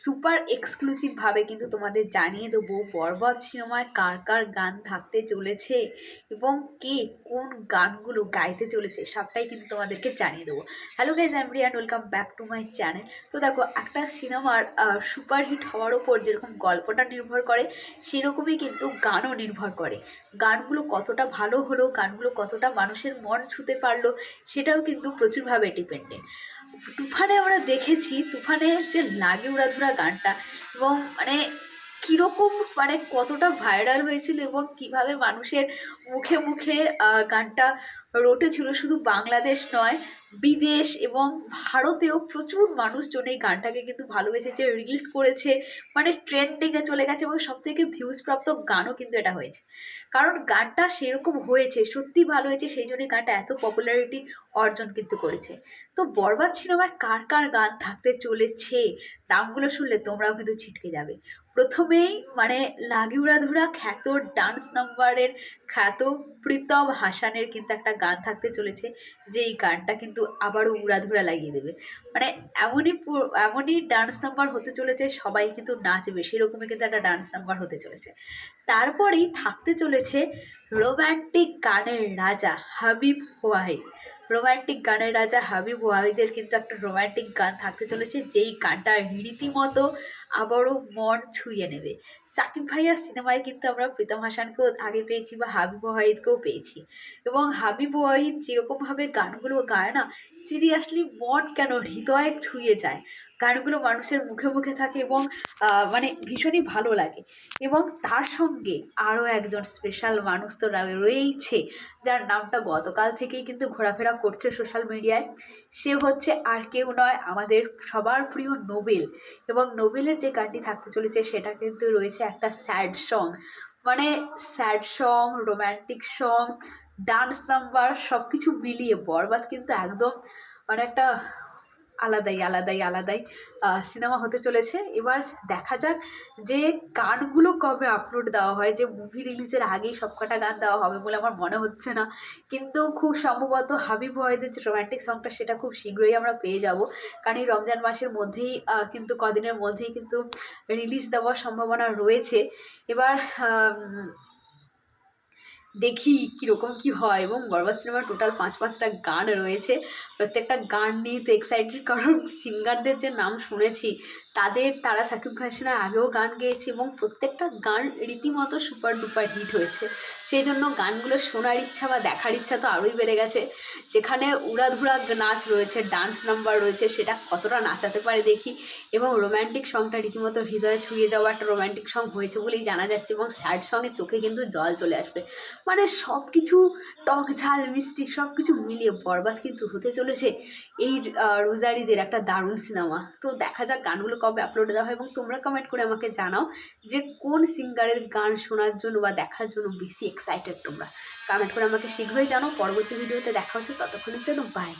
Super এক্সক্লুসিভভাবে কিন্তু তোমাদের জানিয়ে দেবো বরবাদ সিনেমায় কার কার গান থাকতে চলেছে এবং কে কোন গানগুলো গাইতে চলেছে সবটাই কিন্তু তোমাদেরকে জানিয়ে দেবো। Hello guys I am Riyan welcome back to my channel তো দেখো, একটা সিনেমার সুপারহিট হওয়ার ওপর যেরকম গল্পটা নির্ভর করে, সেরকমই কিন্তু গানও নির্ভর করে। গানগুলো কতটা ভালো হলো, গানগুলো কতটা মানুষের মন ছুতে পারল, সেটাও কিন্তু প্রচুরভাবে ডিপেন্ডেন্ট তুফানে আমরা দেখেছি তুফানে যে লাগে উড়াধুরা গানটা এবং মানে কীরকম মানে কতটা ভাইরাল হয়েছিল এবং কীভাবে মানুষের মুখে মুখে গানটা রটেছিল? শুধু বাংলাদেশ নয়, বিদেশ এবং ভারতেও প্রচুর মানুষজন এই গানটাকে কিন্তু ভালোবেসেছে রিলিজ করেছে মানে ট্রেন্ডিংয়ে চলে গেছে এবং সবথেকে ভিউজ প্রাপ্ত গানও কিন্তু এটা হয়েছে। কারণ গানটা সেরকম হয়েছে, সত্যি ভালো হয়েছে, সেই জন্যই গানটা এত পপুলারিটি অর্জন কিন্তু করেছে। তো বরবাদ সিনেমায় কার কার গান থাকতে চলেছে? নামগুলো শুনলে তোমরাও কিন্তু ছিটকে যাবে। প্রথমেই মানে লাগি উড়াধুরা খ্যাত ডান্স নাম্বারের খ্যাত প্রীতম হাসানের কিন্তু একটা গান থাকতে চলেছে যে এই গানটা কিন্তু আবারও উড়াধুরা লাগিয়ে দেবে। মানে এমনই এমনই ডান্স নাম্বার হতে চলেছে, সবাই কিন্তু নাচবে, সেরকমই কিন্তু একটা ডান্স নাম্বার হতে চলেছে। তারপরেই থাকতে চলেছে রোম্যান্টিক গানের রাজা হাবিব ওয়াহিদ রোম্যান্টিক গানের রাজা হাবিব ওয়াহিদের কিন্তু একটা রোম্যান্টিক গান থাকতে চলেছে, যেই গানটা রীতিমতো আবারও মন ছুঁয়ে নেবে। সাকিব ভাইয়ার সিনেমায় কিন্তু আমরা প্রীতম হাসানকেও আগে পেয়েছি বা হাবিব ওয়াহিদকেও পেয়েছি। এবং হাবিব ওয়াহিদ যেরকমভাবে গানগুলো গায় না সিরিয়াসলি মন কেন হৃদয়ে ছুঁয়ে যায়? গানগুলো মানুষের মুখে মুখে থাকে এবং মানে ভীষণই ভালো লাগে। এবং তার সঙ্গে আরও একজন স্পেশাল মানুষ তো রয়েইছে, যার নামটা গতকাল থেকেই কিন্তু ঘোরাফেরা করছে সোশ্যাল মিডিয়ায়, সে হচ্ছে আর কেউ নয়, আমাদের সবার প্রিয় নোবেল। এবং নোবেলের যে গানটি থাকতে চলেছে, সেটা কিন্তু রয়েছে একটা স্যাড সং। মানে sad song, romantic song, dance number সব কিছু মিলিয়ে বরবাদ কিন্তু একদম মানে একটা আলাদাই আলাদাই আলাদাই সিনেমা হতে চলেছে। এবার দেখা যাক যে গানগুলো কবে আপলোড দেওয়া হয়, যে মুভি রিলিজের আগেই সবকটা গান দেওয়া হবে বলে আমার মনে হচ্ছে না। কিন্তু খুব সম্ভবত হাবিব ওয়াহিদের যে রোম্যান্টিক সংটা সেটা খুব শীঘ্রই আমরা পেয়ে যাব। কারণ এই রমজান মাসের মধ্যেই কিন্তু কদিনের মধ্যেই কিন্তু রিলিজ দেওয়ার সম্ভাবনা রয়েছে। এবার দেখি কীরকম কী হয় এবং বরবাদ সিনেমার টোটাল পাঁচ পাঁচটা গান রয়েছে। প্রত্যেকটা গান নিয়ে তো এক্সাইটেড কারণ সিঙ্গারদের যে নাম শুনেছি, তাদের তারা সাকিব খানের আগেও গান গেয়েছে এবং প্রত্যেকটা গান রীতিমতো সুপার ডুপার হিট হয়েছে। সেই জন্য গানগুলো শোনার ইচ্ছা বা দেখার ইচ্ছা তো আরোই বেড়ে গেছে। যেখানে উড়াধুরা নাচ রয়েছে ডান্স নাম্বার রয়েছে, সেটা কতটা নাচাতে পারে দেখি। এবং রোম্যান্টিক সংটা রীতিমতো হৃদয়ে ছুঁয়ে যাওয়া একটা রোম্যান্টিক সং হয়েছে বলেই জানা যাচ্ছে এবং স্যাড সঙ্গে চোখে কিন্তু জল চলে আসবে। মানে সব কিছু টক ঝাল, মিষ্টি সব কিছু মিলিয়ে বরবাদ কিন্তু হতে চলেছে এই রোজারিদের একটা দারুণ সিনেমা। তো দেখা যাক গানগুলো কবে আপলোড দেওয়া হয় এবং তোমরা কমেন্ট করে আমাকে জানাও যে কোন সিঙ্গারের গান শোনার জন্য বা দেখার জন্য বেশি এক্সাইটেড তোমরা। কমেন্ট করে আমাকে শীঘ্রই জানাও, পরবর্তী ভিডিওতে দেখা হচ্ছে, ততক্ষণের জন্য বাই